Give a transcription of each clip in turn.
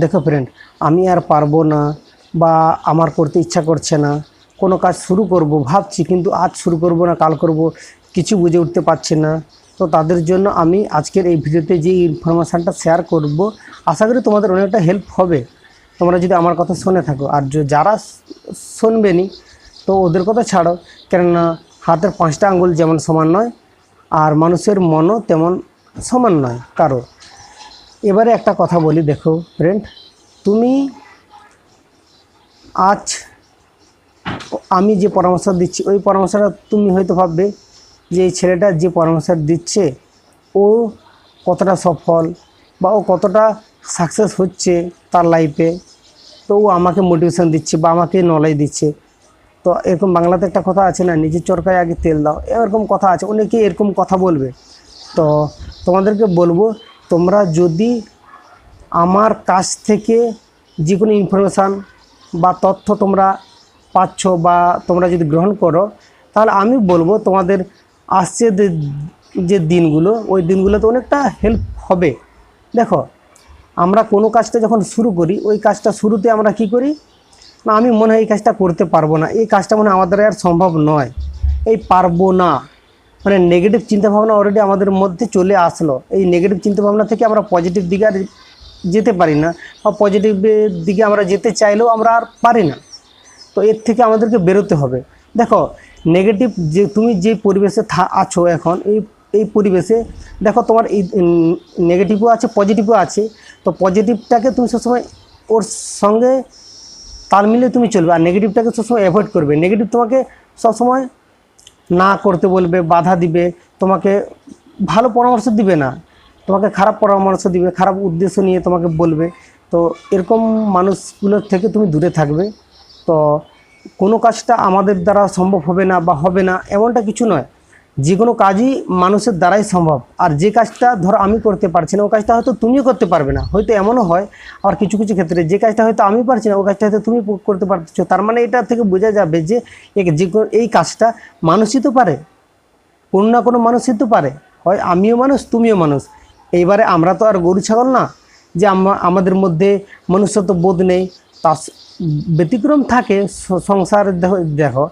দেখো ফ্রেন্ড আমি আর পারব না বা আমার করতে ইচ্ছা করছে না। কোনো কাজ শুরু করব, ভাবছি কিন্তু আজ শুরু করব না, কাল করব, কিছু বুঝে উঠতে পারছি না। তো তাদের জন্য আমি আজকের এই ভিডিওতে যে ইনফরমেশানটা শেয়ার করব, আশা করি তোমাদের অনেকটা হেল্প হবে। তোমরা যদি আমার কথা শুনে থাকো, আর যারা শুনবে নি তো ওদের কথা ছাড়ো। কেননা হাতের পাঁচটা আঙ্গুল যেমন সমান নয়, আর মানুষের মনও তেমন সমান নয় কারও। এবারে একটা কথা বলি, দেখো ফ্রেন্ড তুমি আজ আমি যে পরামর্শ দিচ্ছি, ওই পরামর্শটা তুমি হয়তো ভাববে যে এই ছেলেটা যে পরামর্শ দিচ্ছে, ও কতটা সফল বা ও কতটা সাকসেস হচ্ছে তার লাইফে তো ও আমাকে মোটিভেশন দিচ্ছে বা আমাকে নলেজ দিচ্ছে। তো এরকম বাংলাতে একটা কথা আছে না, নিজের চরকায় আগে তেল দাও, এরকম কথা আছে, অনেকেই এরকম কথা বলবে। তো তোমাদেরকে বলব তোমরা যদি আমার কাছ থেকে যে কোনো ইনফরমেশান বা তথ্য তোমরা পাচ্ছ বা তোমরা যদি গ্রহণ করো, তাহলে আমি বলব তোমাদের আসছে যে- দিনগুলো, ওই দিনগুলোতে অনেকটা হেল্প হবে। দেখো, আমরা কোনো কাজটা যখন শুরু করি, ওই কাজটা শুরুতে আমরা কি করি? না, আমি মনে হয় এই কাজটা করতে পারব না। এই কাজটা মনে আমাদের আর সম্ভব নয়। এই পারব না। মানে নেগেটিভ চিন্তাভাবনা অলরেডি আমাদের মধ্যে চলে আসলো। এই নেগেটিভ চিন্তাভাবনা থেকে আমরা পজিটিভ দিকে আর যেতে পারি না বা পজিটিভের দিকে আমরা যেতে চাইলেও আমরা আর পারি না। তো এর থেকে আমাদেরকে বেরোতে হবে। দেখো নেগেটিভ যে তুমি যে পরিবেশে থা আছো এখন, এই এই পরিবেশে দেখো তোমার এই নেগেটিভও আছে পজিটিভও আছে। তো পজিটিভটাকে তুমি সবসময় ওর সঙ্গে তাল মিলিয়ে তুমি চলবে। আর নেগেটিভটাকে সবসময় অ্যাভয়েড করবে। নেগেটিভ তোমাকে সবসময় না করতে বলবে, বাধা দিবে, তোমাকে ভালো পরামর্শ দিবে না। তোমাকে খারাপ পরামর্শ দিবে, খারাপ উদ্দেশ্য নিয়ে তোমাকে বলবে। তো এরকম মানুষগুলোর থেকে তুমি দূরে থাকবে। তো কোনো কাজটা আমাদের দ্বারা সম্ভব হবে না বা হবে না, এমনটা কিছু নয়। যে কোনো কাজই মানুষের দ্বারাই সম্ভব। আর যে কাজটা ধরো আমি করতে পারছি না, ও কাজটা হয়তো তুমিও করতে পারবে না। হয়তো এমনও হয় আর কিছু কিছু ক্ষেত্রে যে কাজটা হয়তো আমি পারছি না, ও কাজটা হয়তো তুমি করতে পারছ। তার মানে এটা থেকে বোঝা যাবে যে যে এই কাজটা মানুষই তো পারে। কোনো না কোনো মানুষই তো পারে। হয় আমিও মানুষ, তুমিও মানুষ। এইবারে আমরা তো আর গরু, ছাগল না। যে আমা- আমাদের মধ্যে মনুষ্যত্ব বোধ নেই তা ব্যতিক্রম থাকে। সংসার দেখো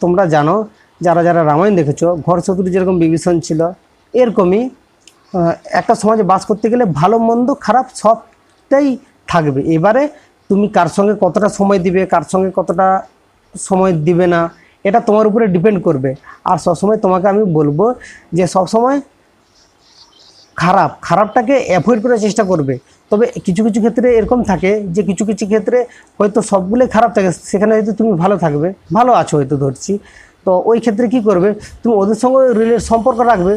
তোমরা জানো যারা যারা রামায়ণ দেখেছ, ঘর শত্রু যেরকম বিভীষণ ছিল, এরকমই একটা সমাজে বাস করতে গেলে ভালো, মন্দ, খারাপ সবটাই থাকবে। এবারে তুমি কার সঙ্গে কতটা সময় দিবে, কার সঙ্গে কতটা সময় দিবে না, এটা তোমার উপরে ডিপেন্ড করবে। আর সবসময় তোমাকে আমি বলব যে সবসময় খারাপ, খারাপটাকে অ্যাভয়েড করার চেষ্টা করবে। তবে কিছু কিছু ক্ষেত্রে এরকম থাকে যে কিছু কিছু ক্ষেত্রে হয়তো সবগুলোই খারাপ থাকে, সেখানে হয়তো তুমি ভালো থাকবে। ভালো আছো হয়তো ধরছি। তো ওই ক্ষেত্রে কি করবে? তুমি ওদের সঙ্গে রিলেট সম্পর্ক রাখবে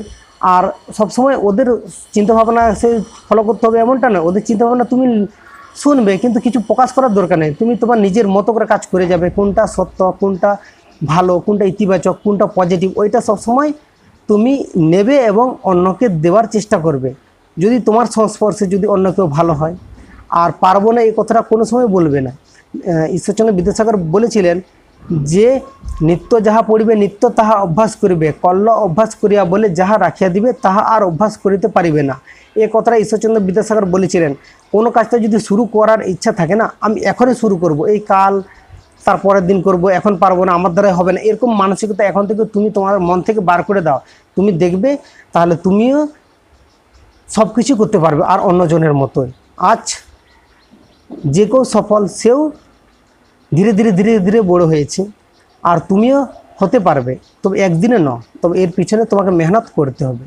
আর সবসময় ওদের চিন্তাভাবনা সে ফলো করতে হবে এমনটা না। ওদের চিন্তাভাবনা তুমি শুনবে কিন্তু কিছু প্রকাশ করার দরকার নেই। তুমি তোমার নিজের মতো করে কাজ করে যাবে। কোনটা সত্য, কোনটা ভালো, কোনটা ইতিবাচক, কোনটা পজিটিভ ওইটা সবসময় তুমি নেবে এবং অন্যকে দেওয়ার চেষ্টা করবে। যদি তোমার সংস্পর্শে যদি অন্য কেউ ভালো হয়। আর পারব না এই কথাটা কোনো সময় বলবে না। ঈশ্বরচন্দ্র বিদ্যাসাগর বলেছিলেন যে নিত্য যাহা পড়িবে, নিত্য তাহা অভ্যাস করিবে। কল্ল অভ্যাস করিয়া বলে যাহা রাখিয়া দিবে, তাহা আর অভ্যাস করিতে পারিবে না। এ কথাটা ঈশ্বরচন্দ্র বিদ্যাসাগর বলেছিলেন, কোনো কাজটা যদি শুরু করার ইচ্ছা থাকে না, আমি এখনই শুরু করব। এই কাল তারপরের দিন করব, এখন পারব না, আমার দ্বারাই হবে না। এরকম মানসিকতা এখন থেকে তুমি তোমার মন থেকে বার করে দাও। তুমি দেখবে, তাহলে তুমিও সব কিছু করতে পারবে, আর অন্যজনের মতোই। আজ যে কেউ সফল, সেও ধীরে ধীরে ধীরে ধীরে বড় হয়েছে। আর তুমিও হতে পারবে। তবে একদিনে ন তবে এর পিছনে তোমাকে মেহনত করতে হবে।